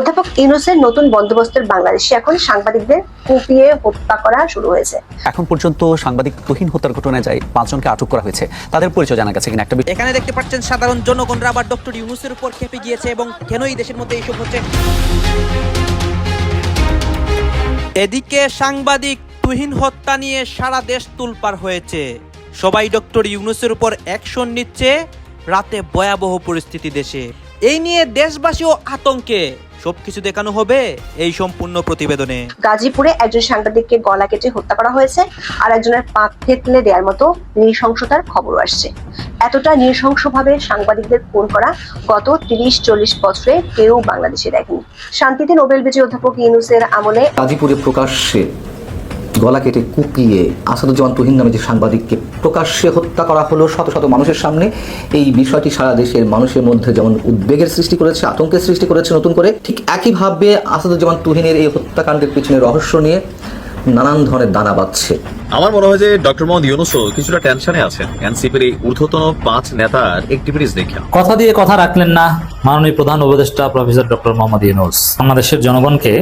অধ্যাপক ইউনুসের নতুন বন্দোবস্তের বাংলাদেশে এখন সাংবাদিকদের কুপিয়ে হত্যা করা শুরু হয়েছে। এখন পর্যন্ত সাংবাদিক তুহিন হত্যার ঘটনায় যায় পাঁচজনকে আটক করা হয়েছে। তাদের পরিচয় জানা গেছে কিনা একটা এখানে দেখতে পাচ্ছেন সাধারণ জনগণরা আবার ডক্টর ইউনুসের উপর খেপে গিয়েছে এবং কেনই দেশের মধ্যে এইসব হচ্ছে? এদিকে সাংবাদিক তুহিন হত্যা নিয়ে সারা দেশ তুলপার হয়েছে। সবাই ডক্টর ইউনুসের উপর অ্যাকশন নিচ্ছে রাতে ভয়াবহ পরিস্থিতি দেশে। এই নিয়ে দেশবাসীও আতঙ্কে। সবকিছু দেখানো হবে এই সম্পূর্ণ প্রতিবেদনে। গাজীপুরে একজন সাংবাদিককে গলা কেটে হত্যা করা হয়েছে আর একজনের পা থেতলে দেওয়ার মতো নৃশংসতার খবর আসছে। এতটা নৃশংসভাবে সাংবাদিকদের খুন করা গত তিরিশ চল্লিশ বছরে কেউ বাংলাদেশে দেখেনি। শান্তিতে নোবেল বিজয়ী অধ্যাপক ইউনুসের আমলে গাজীপুরে প্রকাশ্যে গলা কেটে কুপিয়ে আসাদুজ্জামান তুহিন নামে যে সাংবাদিককে প্রকাশ্যে হত্যা করা হলো শত শত মানুষের সামনে এই বিষয়টি সারা দেশের মানুষের মধ্যে যেমন উদ্বেগের সৃষ্টি করেছে আতঙ্কের সৃষ্টি করেছে নতুন করে ঠিক একইভাবে আসাদুজ্জামান তুহিনের এই হত্যাকাণ্ডের পিছনে রহস্য নিয়ে নানান ধরনের দানা বাঁধছে। আমার মনে হয় যে ডক্টর মোহাম্মদ ইউনুসও কিছুটা টেনশনে আছেন। এনসিপির এই ঊর্ধ্বতন পাঁচ নেতার অ্যাক্টিভিটিস দেখে। কথা দিয়ে কথা রাখলেন না মাননীয় প্রধান উপদেষ্টা প্রফেসর ডক্টর মোহাম্মদ ইউনুস। বাংলাদেশের জনগণকে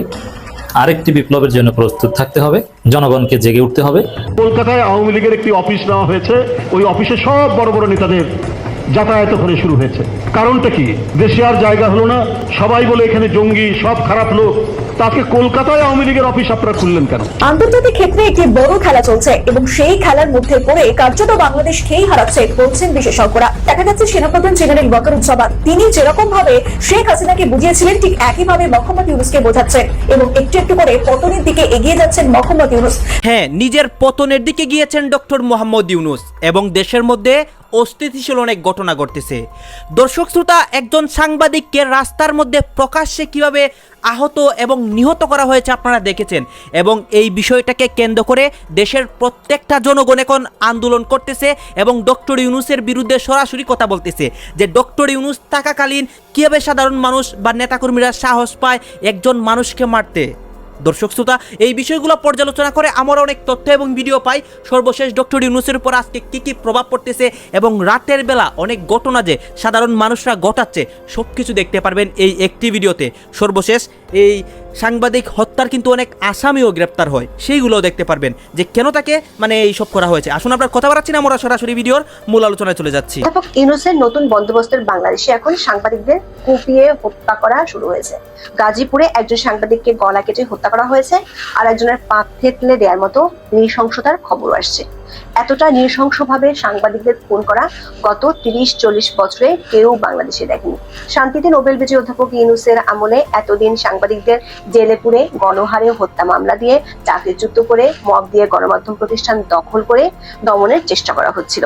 আরেকটি বিপ্লবের জন্য প্রস্তুত থাকতে হবে, জনগণকে জেগে উঠতে হবে। কলকাতায় আওয়ামী লীগের একটি অফিস নেওয়া হয়েছে। ওই অফিসে সব বড় বড় নেতাদের যাতায়াত ওখানে শুরু হয়েছে। কারণটা কি? দেশে আর জায়গা হলো না। সবাই বলে এখানে জঙ্গি, সব খারাপ লোক। তাকে কলকাতায় আওয়ামী লীগের অফিস আপনারা খুললেন কেন? আন্তর্জাতিক ক্ষেত্রে একটি বড় খেলা চলছে এবং সেই খেলার মধ্যে পড়ে কার্যত বাংলাদেশ খেই হারাচ্ছে বলছেন বিশেষজ্ঞরা। দেখা যাচ্ছে সেনাপ্রধান জেনারেল ওয়াকারুজ্জামান তিনি যেরকম ভাবে শেখ হাসিনাকে বুঝিয়েছিলেন ঠিক একইভাবে মোহাম্মদ ইউনুসকে বোঝাচ্ছেন এবং একটু একটু করে পতনের দিকে এগিয়ে যাচ্ছেন মোহাম্মদ ইউনুস। হ্যাঁ নিজের পতনের দিকে গিয়েছেন ডক্টর মোহাম্মদ ইউনুস এবং দেশের মধ্যে অস্থিতিশীল অনেক ঘটনা ঘটতেছে। দর্শক শ্রোতা, একজন সাংবাদিককে রাস্তার মধ্যে প্রকাশ্যে কীভাবে আহত এবং নিহত করা হয়েছে আপনারা দেখেছেন এবং এই বিষয়টাকে কেন্দ্র করে দেশের প্রত্যেকটা জনগণ এখন আন্দোলন করতেছে এবং ডক্টর ইউনুসের বিরুদ্ধে সরাসরি কথা বলতেছে যে ডক্টর ইউনুস থাকাকালীন কীভাবে সাধারণ মানুষ বা নেতাকর্মীরা সাহস পায় একজন মানুষকে মারতে। দর্শক শ্রোতা, এই বিষয়গুলো পর্যালোচনা করে আমরা অনেক তথ্য এবং ভিডিও পাই। সর্বশেষ ডক্টর ইউনুসের উপর আজকে কী কী প্রভাব পড়তেছে এবং রাতের বেলা অনেক ঘটনা যে সাধারণ মানুষরা ঘটাচ্ছে সব কিছু দেখতে পারবেন এই একটি ভিডিওতে। সর্বশেষ, এই সাংবাদিক হত্যার কিন্তু অনেক আসামিও গ্রেপ্তার হয়। সেইগুলোও দেখতে পারবেন যে কেন তাকে মানে এই সব করা হয়েছে। আসুন আপনার কথা বাড়াচ্ছি না, আমরা সরাসরি ভিডিওর মূল আলোচনায় চলে যাচ্ছি। অধ্যাপক ইউনুসের নতুন বন্দোবস্তের বাংলাদেশে এখন সাংবাদিকদের কুপিয়ে হত্যা করা শুরু হয়েছে। গাজীপুরে একজন সাংবাদিককে গলা কেটে হত্যা করা হয়েছে আর একজনের পা থেতলে দেওয়ার মতো নৃশংসতার খবর আসছে। এতটা নৃশংসভাবে সাংবাদিকদের খুন করা গত তিরিশ চল্লিশ বছরে কেউ বাংলাদেশে দেখেনি। শান্তিতে নোবেল বিজয়ী অধ্যাপক ইউনুসের আমলে এতদিন সাংবাদিকদের জেলে পুরে গণহারে হত্যা মামলা দিয়ে চাকরিচ্যুত করে, মব দিয়ে গণমাধ্যম প্রতিষ্ঠান দখল করে দমনের চেষ্টা করা হচ্ছিল।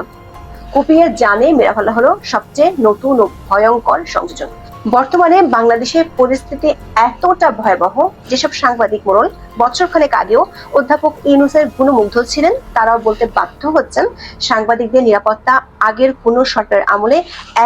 কুপিয়ে জানে মেরা ফেলা হলো সবচেয়ে নতুন ও ভয়ঙ্কর সংযোজন। বর্তমানে বাংলাদেশের পরিস্থিতি এতটা ভয়াবহ, যেসব সাংবাদিক মোড়ল বছরখানেক আগেও অধ্যাপক ইউনুসের গুণমুগ্ধ ছিলেন। তারাও বলতে বাধ্য হচ্ছেন সাংবাদিকদের নিরাপত্তা আগের কোনো সরকারের আমলে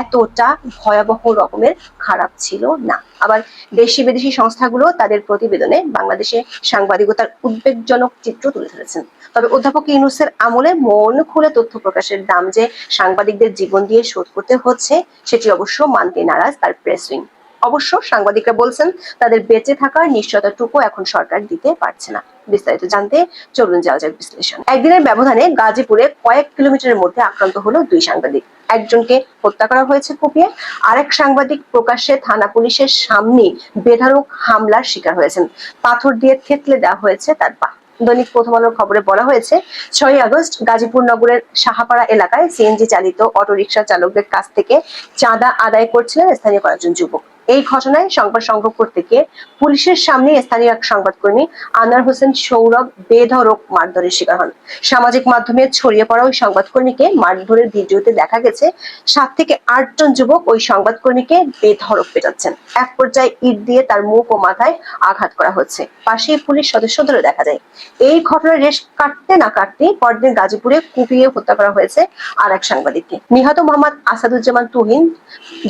এতটা ভয়াবহ রকমের খারাপ ছিল না। আবার দেশি বিদেশি সংস্থাগুলো তাদের প্রতিবেদনে বাংলাদেশে সাংবাদিকতার উদ্বেগজনক চিত্র তুলে ধরেছেন। তবে অধ্যাপক ইউনুসের আমলে মন খুলে তথ্য প্রকাশের দাম যে সাংবাদিকদের জীবন দিয়ে শোধ করতে হচ্ছে, সেটি অবশ্য মানতে নারাজ তার প্রেস উইং অবশ্য সাংবাদিকরা বলছেন, তাদের বেঁচে থাকার নিশ্চয়তাটুকু এখন সরকার দিতে পারছে না। বিস্তারিত জানতে চলুন যাওয়া যাক বিশ্লেষণ। একদিনের ব্যবধানে গাজীপুরে কয়েক কিলোমিটারের মধ্যে আক্রান্ত হলো দুই সাংবাদিক। একজনকে হত্যা করা হয়েছে কুপিয়ে, আরেক সাংবাদিক প্রকাশ্যে থানা পুলিশের সামনে বেধারক হামলার শিকার হয়েছেন। পাথর দিয়ে থেতলে দেওয়া হয়েছে তার পা। দৈনিক প্রথম আলোর খবরে বলা হয়েছে ছয় আগস্ট গাজীপুর নগরের সাহাপাড়া এলাকায় সিএনজি চালিত অটোরিকশা চালকদের কাছ থেকে চাঁদা আদায় করছিলেন স্থানীয় কয়েকজন যুবক। এই ঘটনায় সংবাদ সংগ্রহ করতে গিয়ে পুলিশের সামনে স্থানীয় এক সংবাদকর্মী আনোয়ার হোসেন সৌরভ বেধরক মারধরের শিকার হন। সামাজিক মাধ্যমে ছড়িয়ে পড়া ওই সংবাদকর্মীকে মারধরের ভিডিওতে দেখা গেছে, সাত থেকে আটজন যুবক ওই সংবাদকর্মীকে বেধরক পেটাচ্ছেন। এক পর্যায়ে ইট দিয়ে তার মুখ ও মাথায় আঘাত করা হচ্ছে। পাশেই পুলিশ সদস্যদেরও দেখা যায়। এই ঘটনার রেশ কাটতে না কাটতেই পরদিন গাজীপুরে কুপিয়ে হত্যা করা হয়েছে আর এক সাংবাদিককে। নিহত মোহাম্মদ আসাদুজ্জামান তুহিন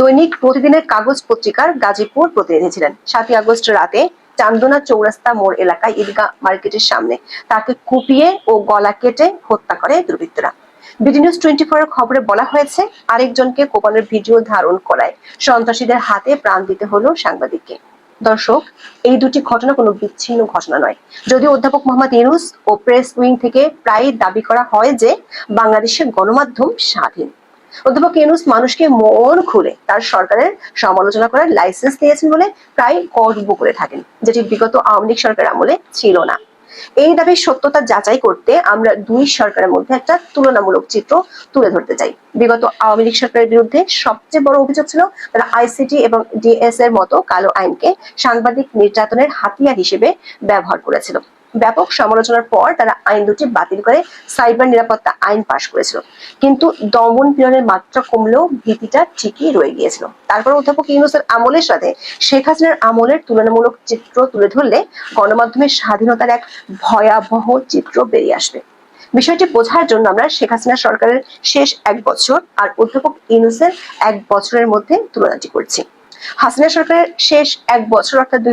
দৈনিক প্রতিদিনের কাগজ পত্রিকার গাজীপুর প্রতিনিধি ছিলেন সাতই আগস্ট রাতে চান্দনা চৌরাস্তা মোড় এলাকায় ঈদগাহ মার্কেটের সামনে তাকে কুপিয়ে ও গলা কেটে হত্যা করে দুর্বৃত্তরা। বিডি নিউজ টোয়েন্টি ফোর এর খবরে বলা হয়েছে, আরেকজনকে ভিডিও ধারণ করায়। সন্ত্রাসীদের হাতে প্রাণ দিতে হলো সাংবাদিককে। দর্শক, এই দুটি ঘটনা কোনো বিচ্ছিন্ন ঘটনা নয়। যদিও অধ্যাপক মোহাম্মদ ইউনুস ও প্রেস উইং থেকে প্রায় দাবি করা হয় যে বাংলাদেশের গণমাধ্যম স্বাধীন। অধ্যাপক ইউনুস মানুষকে মন খুলে তার সরকারের সমালোচনা করার লাইসেন্স দিয়েছেন বলে প্রায় গর্ব করে থাকেন, যেটি বিগত আওয়ামী লীগ সরকার আমলে ছিল না। এই দাবির সত্যতা যাচাই করতে আমরা দুই সরকারের মধ্যে একটা তুলনামূলক চিত্র তুলে ধরতে চাই। বিগত আওয়ামী লীগ সরকারের বিরুদ্ধে সবচেয়ে বড় অভিযোগ ছিল তারা আইসিটি এবং ডিএস এর মতো কালো আইনকে সাংবাদিক নির্যাতনের হাতিয়ার হিসেবে ব্যবহার করেছিল। ব্যাপক সমালোচনার পর তারা আইন দুটি বাতিল করে সাইবার নিরাপত্তা আইন পাশ করেছিল। কিন্তু দমন পীড়নের মাত্রা কমলেও ভীতিটা ঠিকই রয়ে গিয়েছিল। তারপর অধ্যাপক ইউনুসের আমলের সাথে শেখ হাসিনার আমলের তুলনামূলক চিত্র তুলে ধরলে গণমাধ্যমের স্বাধীনতার এক ভয়াবহ চিত্র বেরিয়ে আসবে। বিষয়টি বোঝার জন্য আমরা শেখ হাসিনা সরকারের শেষ এক বছর আর অধ্যাপক ইউনুসের এক বছরের মধ্যে তুলনাটি করছি। হাসিনা সরকারের শেষ এক বছর, অর্থাৎ দুই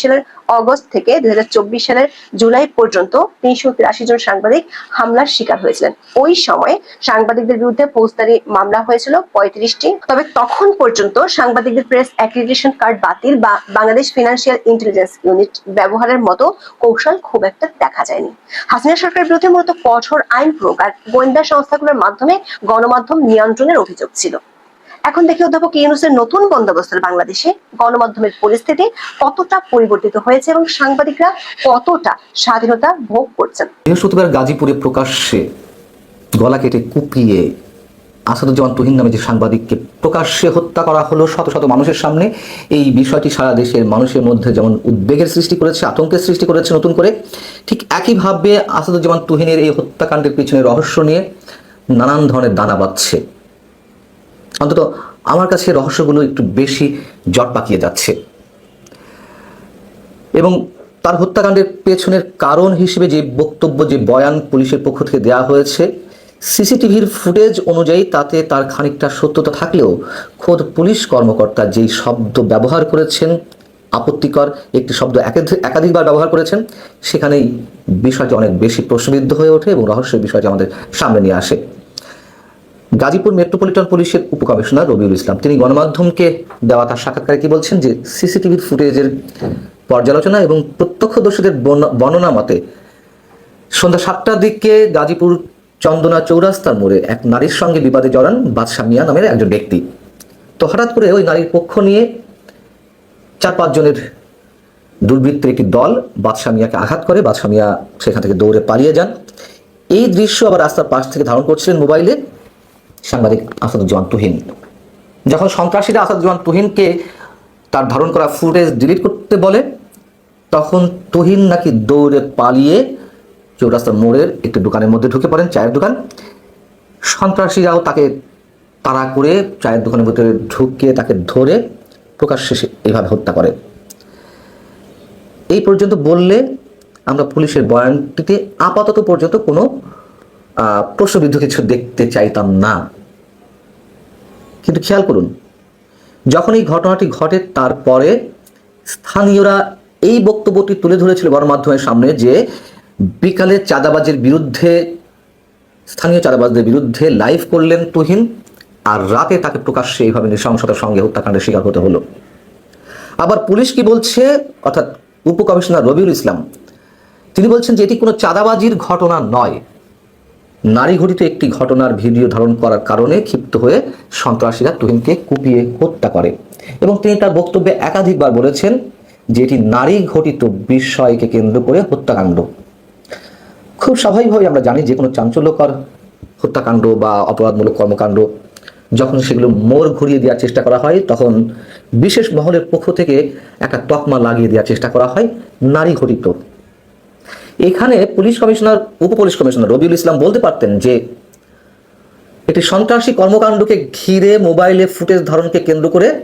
সালের অগস্ট থেকে দুই সালের জুলাই পর্যন্ত তিনশো তিরাশি জন সাংবাদিক হামলার শিকার হয়েছিলেন। ওই সময়ে সাংবাদিকদের বিরুদ্ধে ফৌজদারি মামলা হয়েছিল, পঁয়ত্রিশটি। তবে তখন পর্যন্ত সাংবাদিকদের প্রেস অ্যাক্রিডিটেশন কার্ড বাতিল বা বাংলাদেশ ফিনান্সিয়াল ইন্টেলিজেন্স ইউনিট ব্যবহারের মতো কৌশল খুব একটা দেখা যায়নি। হাসিনা সরকারের বিরুদ্ধে মূলত কঠোর আইন প্রয়োগ আর গোয়েন্দা সংস্থাগুলোর মাধ্যমে গণমাধ্যম নিয়ন্ত্রণের অভিযোগ ছিল। এখন দেখি অধ্যাপক ইউনুসের নতুন বন্দোবস্তের বাংলাদেশে গণমাধ্যমের পরিস্থিতি কতটা পরিবর্তিত হয়েছে এবং সাংবাদিকরা কতটা স্বাধীনতা ভোগ করছেন? বৃহস্পতিবার গাজীপুরে প্রকাশ্যে গলা কেটে কুপিয়ে আসাদুজ্জামান তুহিন নামে যে সাংবাদিককে প্রকাশ্যে হত্যা করা হলো শত শত মানুষের সামনে, এই বিষয়টি সারা দেশের মানুষের মধ্যে যেমন উদ্বেগের সৃষ্টি করেছে, আতঙ্কের সৃষ্টি করেছে নতুন করে, ঠিক একইভাবে আসাদুজ্জামান তুহিনের এই হত্যাকাণ্ডের পিছনে রহস্য নিয়ে নানান ধরনের দানা বাঁধছে। অন্তত আমার কাছে রহস্যগুলো একটু বেশি জট পাকিয়ে যাচ্ছে। এবং তার হত্যাকাণ্ডের পেছনের কারণ হিসেবে যে বক্তব্য, যে বয়ান পুলিশের পক্ষ থেকে দেওয়া হয়েছে, সিসিটিভির ফুটেজ অনুযায়ী তাতে তার খানিকটা সত্যতা থাকলেও খোদ পুলিশ কর্মকর্তা যেই শব্দ ব্যবহার করেছেন, আপত্তিকর একটি শব্দ একাধিক- একাধিকবার ব্যবহার করেছেন, সেখানেই বিষয়টি অনেক বেশি প্রশ্নবিদ্ধ হয়ে ওঠে এবং রহস্যের বিষয়টি আমাদের সামনে নিয়ে আসে। গাজীপুর মেট্রোপলিটন পুলিশের উপকমিশনার রবিউল ইসলাম। তিনি গণমাধ্যমকে দেওয়া তার সাক্ষাৎকারে কি বলছেন যে সিসিটিভির ফুটেজের পর্যালোচনা এবং প্রত্যক্ষদর্শীদের বর্ণ- বর্ণনা মতে, সন্ধ্যা সাতটার দিকে গাজীপুর চন্দনা চৌরাস্তার মোড়ে এক নারীর সঙ্গে বিবাদে জড়ান বাদশা মিয়া নামের একজন ব্যক্তি। তো হঠাৎ করে ওই নারীর পক্ষ নিয়ে চার পাঁচজনের দুর্বৃত্তের একটি দল বাদশা মিয়াকে আঘাত করে। বাদশা মিয়া সেখান থেকে দৌড়ে পালিয়ে যান। এই দৃশ্য আবার রাস্তার পাশ থেকে ধারণ করছিলেন মোবাইলে। সাংবাদিক আসাদুজ্জামান তুহিন। যখন সন্ত্রাসীরা আসাদুজ্জামান তুহিনকে তার ধারণ করা ফুটেজ ডিলিট করতে বলে, তখন তুহিন নাকি দৌড়ে পালিয়ে চৌরাস্তার মোড়ের একটি দোকানের মধ্যে ঢুকে পড়েন, চায়ের দোকান। সন্ত্রাসীরাও তাকে তাড়া করে চায়ের দোকানের ভিতরে ঢুকিয়ে তাকে ধরে প্রকাশ্যে সে এইভাবে হত্যা করে। এই পর্যন্ত বললে আমরা পুলিশের বয়ানটিতে আপাতত পর্যন্ত কোনো প্রশ্নবিদ্ধ কিছু দেখতে চাইতাম না। কিন্তু খেয়াল করুন, যখন এই ঘটনাটি ঘটে, তারপরে স্থানীয়রা এই বক্তব্যটি তুলে ধরেছিল গণমাধ্যমের সামনে যে বিকালে চাঁদাবাজের বিরুদ্ধে, স্থানীয় চাঁদাবাজদের বিরুদ্ধে লাইভ করলেন তুহিন, আর রাতে তাকে প্রকাশ্যে এইভাবে নৃশংসতার সঙ্গে হত্যাকাণ্ডের শিকার হতে হলো। আবার পুলিশ কি বলছে, অর্থাৎ উপকমিশনার রবিউল ইসলাম, তিনি বলছেন যে এটি কোনো চাঁদাবাজির ঘটনা নয়। নারী ঘটিত একটি ঘটনার ভিডিও ধারণ করার কারণে ক্ষিপ্ত হয়ে সন্ত্রাসীরা তুহিনকে কুপিয়ে হত্যা করে। এবং তিনি তার বক্তব্যে একাধিকবার বলেছেন যে এটি নারী ঘটিত বিষয়কে কেন্দ্র করে হত্যাকাণ্ড। খুব স্বাভাবিকভাবে আমরা জানি যে কোনো চাঞ্চল্যকর হত্যাকাণ্ড বা অপরাধমূলক কর্মকাণ্ড, যখন সেগুলো মোড় ঘুরিয়ে দেওয়ার চেষ্টা করা হয়, তখন বিশেষ মহলের পক্ষ থেকে একটা তকমা লাগিয়ে দেওয়ার চেষ্টা করা হয় নারী ঘটিত। এখানে পুলিশ কমিশনার উপ পুলিশ কমিশনার রবিউল ইসলাম বলতে পারতেন যে, একটি সন্ত্রাসী কর্মকাণ্ডকে ঘিরে মোবাইলে ফুটেজ ধারণকে কেন্দ্র করে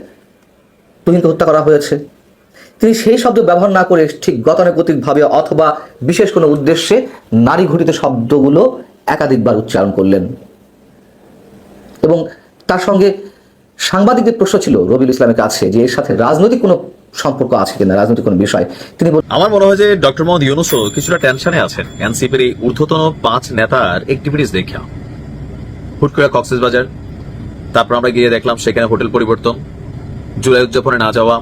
তুহিনকে হত্যা করা হয়েছে। তিনি সেই শব্দ ব্যবহার না করে ঠিক গতানুগতিকভাবে অথবা বিশেষ কোনো উদ্দেশ্যে নারী ঘটিত শব্দগুলো একাধিকবার উচ্চারণ করলেন। এবং তার সঙ্গে সাংবাদিকদের প্রশ্ন ছিল রবিউল ইসলামের কাছে যে, এর সাথে রাজনৈতিক কোনো সম্পর্ক আছে কিনা, রাজনৈতিক কোনো বিষয়। তিনি আমার মনে হয় যে ডক্টর মোহাম্মদ ইউনুসও কিছুটা টেনশনে আছেন। এনসিপির এই ঊর্ধ্বতন পাঁচ নেতার অ্যাক্টিভিটিস দেখা। হুট করে কক্সেস বাজার তারপর আমরা গিয়ে দেখলাম সেখানে হোটেল পরিবর্তন, জুলাই উদযাপনে না যাওয়া।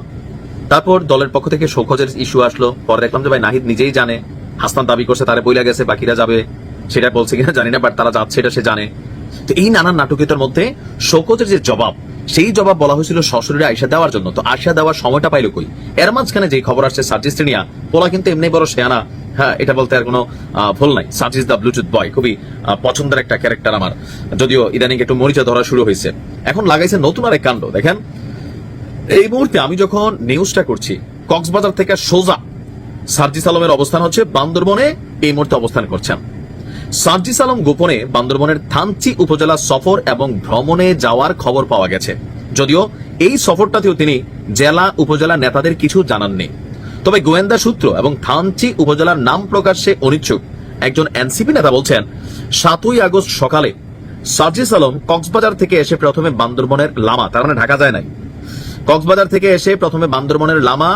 তারপর দলের পক্ষ থেকে শোকজের ইস্যু আসলো। পরে দেখলাম যে ভাই নাহিদ নিজেই জানে হাসনান দাবি করছে, তারা বইলা গেছে, বাকিরা যাবে, সেটা বলছে কিনা জানি না বাট তারা যাচ্ছে, এটা সে জানে। তো এই নানান নাটকীয়তার মধ্যে শোকজের যে জবাব, সেই জবাব বলা হয়েছিল সশরীরে আইসা দেওয়ার জন্য। তো আইসা দেওয়ার সময়টা পাইলো কই? এর মাঝখানে যে খবর আসছে, সার্জিস নিয়া পোলা কিন্তু এমনি বড় শেয়ানা হ্যাঁ এটা বলতে আর কোনো ভুল নাই। সার্জিস দা ব্লুটুথ বয়, খুবই পছন্দের একটা ক্যারেক্টার আমার। যদিও ইদানিং একটু মরিচা ধরা শুরু হয়েছে। এখন লাগাইছে নতুন আরেক কাণ্ড, দেখেন। এই মুহূর্তে আমি যখন নিউজটা করছি, কক্সবাজার থেকে সোজা সার্জিস আলমের অবস্থান হচ্ছে বান্দরবনে, এই মুহূর্তে অবস্থান করছেন। সার্জিস আলম গোপনে বান্দরবনের থানচি উপজেলা সফর এবং ভ্রমণে যাওয়ার খবর পাওয়া গেছে। যদিও এই সফরটাতেও তিনি জেলা উপজেলা নেতাদের কিছু জানাননি। তবে গোয়েন্দা সূত্র এবং থানচি উপজেলার নাম প্রকাশ্যে অনিচ্ছুক একজন এনসিপি নেতা বলছেন, সাতই আগস্ট সকালে সার্জিস আলম কক্সবাজার থেকে এসে প্রথমে বান্দরবনের লামা, তার মানে ঢাকা যায় নাই। কক্সবাজার থেকে এসে প্রথমে বান্দরবনের লামা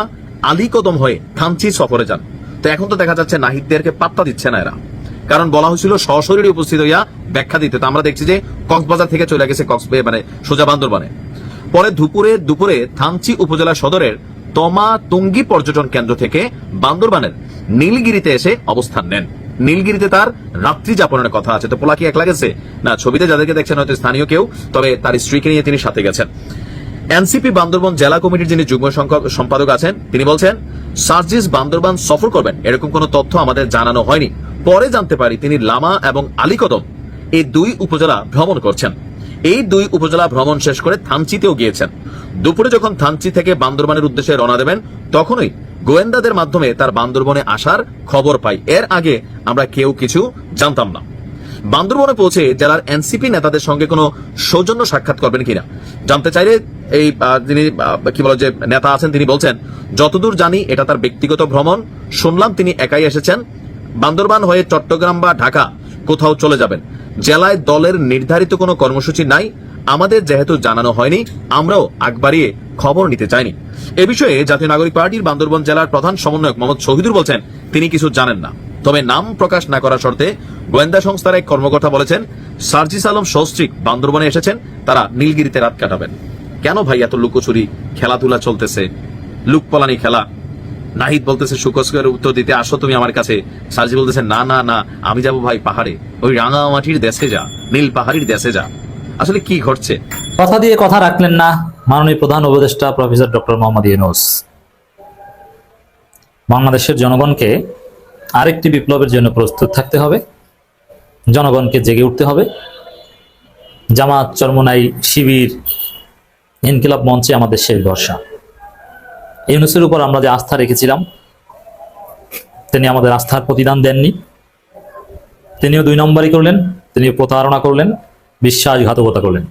আলী কদম হয়ে থানচি সফরে যান। তো এখন তো দেখা যাচ্ছে নাহিদদেরকে পাত্তা দিচ্ছে না এরা। কারণ বলা হয়েছিল সশরীরে উপস্থিত হইয়া ব্যাখ্যা দিতে। তো আমরা দেখছি যে কক্সবাজার থেকে চলে গেছে কক্স মানে সোজা বান্দরবানে। পরে দুপুরে দুপুরে থানচি উপজেলা সদরের তমা তুঙ্গি পর্যটন কেন্দ্র থেকে বান্দরবানের নীলগিরিতে এসে অবস্থান নেন। নীলগিরিতে তার রাত্রি যাপনের কথা আছে। তো পোলা কি একলা গেছে? না, ছবিতে যাদেরকে দেখছেন হয়তো স্থানীয় কেউ, তবে তার স্ত্রীকে নিয়ে তিনি সাথে গেছেন। এনসিপি বান্দরবন জেলা কমিটির যিনি যুগ্ম সম্পাদক আছেন, তিনি বলছেন, সার্জিস বান্দরবান সফর করবেন, এরকম কোনো তথ্য আমাদের জানানো হয়নি। পরে জানতে পারি তিনি লামা এবং আলীকদম এই দুই উপজেলা ভ্রমণ করছেন। এই দুই উপজেলা ভ্রমণ শেষ করে থানচিতেও গিয়েছেন। দুপুরে যখন থানচি থেকে বান্দরবানের উদ্দেশ্যে রওনা দেবেন, তখনই গোয়েন্দাদের মাধ্যমে তার বান্দরবনে আসার খবর পাই। এর আগে আমরা কেউ কিছু জানতাম না। বান্দরবনে পৌঁছে জেলার এনসিপি নেতাদের সঙ্গে কোনো সৌজন্য সাক্ষাৎ করবেন কিনা? জানতে চাইলে এই যিনি কি বলে যে নেতা আছেন তিনি বলছেন, যতদূর জানি এটা তার ব্যক্তিগত ভ্রমণ। শুনলাম তিনি একাই এসেছেন। বান্দরবান হয়ে চট্টগ্রাম বা ঢাকা কোথাও চলে যাবেন। জেলায় দলের নির্ধারিত কোনো কর্মসূচি নাই। আমাদের যেহেতু জানানো হয়নি, আমরাও আগ বাড়িয়ে খবর নিতে চাইনি। এ বিষয়ে জাতীয় নাগরিক পার্টির বান্দরবান জেলার প্রধান সমন্বয়ক মোহাম্মদ শহীদুর বলছেন, তিনি কিছু জানেন না। তবে নাম প্রকাশ না করার শর্তে গোয়েন্দা সংস্থার এক কর্মকর্তা বলেছেন, সার্জিস আলম সস্ত্রীক বান্দরবনে এসেছেন, তারা নীলগিরিতে রাত কাটাবেন। কেন ভাই এত লুকোচুরি, খেলাধুলা চলতেছে, লুকপলানি খেলা? নাহিদ বলতেছে সুকস্কের উত্তর দিতে আসো তুমি আমার কাছে। সার্জি বলতেছে, না না না, আমি যাব ভাই পাহাড়ে। ওই রাঙামাটির দেশে যা, নীল পাহাড়ির দেশে যা। আসলে কি ঘটছে? কথা দিয়ে কথা রাখলেন না মাননীয় প্রধান উপদেষ্টা প্রফেসর ডক্টর মোহাম্মদ ইউনুস। বাংলাদেশের জনগণকে আরেকটি বিপ্লবের জন্য প্রস্তুত থাকতে হবে, জনগণকে জেগে উঠতে হবে। জামাত, চরমনাই, শিবির, ইনকিলাব মঞ্চে আমাদের শেষ ভরসা। ইউনুসের উপর আমরা যে আস্থা রেখেছিলাম, তিনি আমাদের আস্থার প্রতিদান দেননি। তিনিও দুই নম্বরই করলেন তিনি প্রতারণা করলেন, বিশ্বাসঘাতকতা করলেন।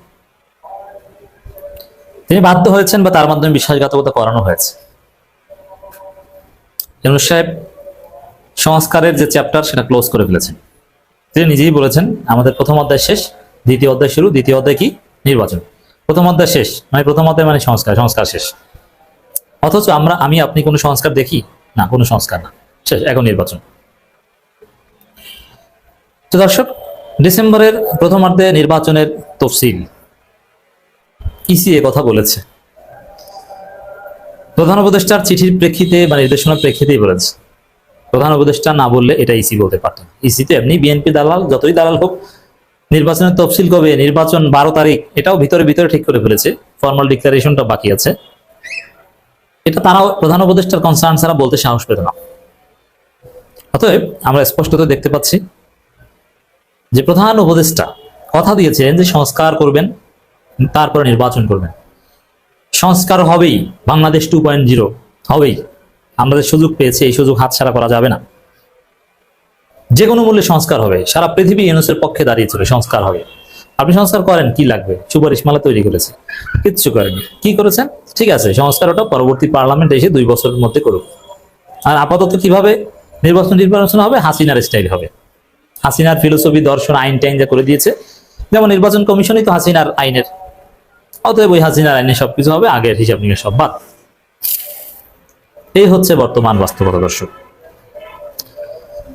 তিনি বাধ্য হয়েছেন বা তার মাধ্যমে বিশ্বাসঘাতকতা করানো হয়েছে। ইউনুস সাহেব সংস্কারের যে চ্যাপ্টার, সেটা ক্লোজ করে ফেলেছেন। তিনি নিজেই বলেছেন, আমাদের প্রথম অধ্যায় শেষ, দ্বিতীয় অধ্যায় শুরু, দ্বিতীয় অধ্যায় কি? নির্বাচন। প্রথম অধ্যায় শেষ মানে প্রথম অধ্যায় মানে সংস্কার সংস্কার শেষ। অথচ আমরা, আমি, আপনি কোনো সংস্কার দেখি? না, কোনো সংস্কার না। শেষ, এখন নির্বাচন। তো দর্শক, ডিসেম্বরের প্রথমার্ধে নির্বাচনের তফসিল। ইসি কথা বলেছে? প্রধান উপদেষ্টার চিঠির প্রেক্ষিতে বা নির্দেশনার প্রেক্ষিতেই বলেছে। প্রধান উপদেষ্টা না বললে এটা ইসি বলতে পারতেন ইসি তো এমনি বিএনপি দালাল, যতই দালাল হোক, নির্বাচনের তফসিল কবে, নির্বাচন বারো তারিখ, এটাও ভিতরে ভিতরে ঠিক করে ফেলেছে। ফর্মাল ডিক্লারেশনটা বাকি আছে। এটা তারাও প্রধান উপদেষ্টার কনসার্ন ছাড়া বলতে সাহস পেত না। অতএব আমরা স্পষ্টত দেখতে পাচ্ছি যে প্রধান উপদেষ্টা কথা দিয়েছেন যে সংস্কার করবেন, তারপরে নির্বাচন করবেন। সংস্কার হবেই, বাংলাদেশ টু পয়েন্ট জিরো হবেই। আমরা যে সুযোগ পেয়েছি, এই সুযোগ হাতছাড়া করা যাবে না। যে কোনো মূল্যে সংস্কার হবে। সারা পৃথিবী ইউনুসের পক্ষে দাঁড়িয়েছিল সংস্কার হবে। আপনি সংস্কার করেন, কি লাগবে? সুপারিশমালা তৈরি করেছে। কিচ্ছু করেনি। কি করেছেন? ঠিক আছে, সংস্কার ওটা পরবর্তী পার্লামেন্ট এসে দুই বছরের মধ্যে করুক। আর আপাতত কীভাবে নির্বাচন নির্বাচন হবে? হাসিনার স্টাইল হবে। হাসিনার ফিলোসফি দর্শন, আইন টাইন যা করে দিয়েছে। যেমন নির্বাচন কমিশনই তো হাসিনার আইনের। অতএব ওই হাসিনার আইনে সবকিছু হবে, আগের হিসাব নিয়ে সব বাদ। এই হচ্ছে বর্তমান বাস্তবতা, দর্শক।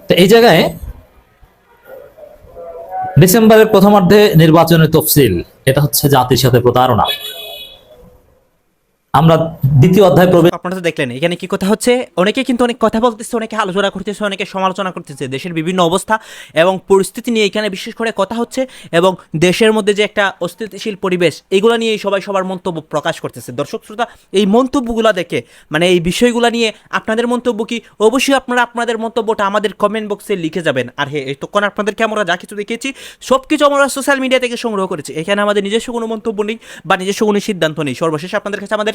তো এই জায়গায় ডিসেম্বরের প্রথমার্ধে নির্বাচনের তফসিল এটা হচ্ছে জাতির সাথে প্রতারণা। আমরা দ্বিতীয় অধ্যায় প্রবেশ আপনারা তো দেখলেন, এখানে কি কথা হচ্ছে? অনেকে কিন্তু অনেক কথা বলতেছে, অনেকে আলোচনা করতেছে, অনেকে সমালোচনা করতেছে। দেশের বিভিন্ন অবস্থা এবং পরিস্থিতি নিয়ে এখানে বিশেষ করে কথা হচ্ছে এবং দেশের মধ্যে যে একটা অস্থিতিশীল পরিবেশ, এগুলো নিয়ে সবাই সবার মন্তব্য প্রকাশ করতেছে। দর্শক শ্রোতা, এই মন্তব্যগুলো দেখে মানে এই বিষয়গুলো নিয়ে আপনাদের মন্তব্য কি? অবশ্যই আপনারা আপনাদের মন্তব্যটা আমাদের কমেন্ট বক্সে লিখে যাবেন। আর হ্যাঁ এতক্ষণ আপনাদেরকে আমরা যা কিছু দেখিয়েছি সব কিছু আমরা সোশ্যাল মিডিয়া থেকে সংগ্রহ করেছি। এখানে আমাদের নিজস্ব কোনো মন্তব্য নেই বা নিজস্ব কোনো সিদ্ধান্ত নেই। সর্বশেষ আপনাদের কাছে আমাদের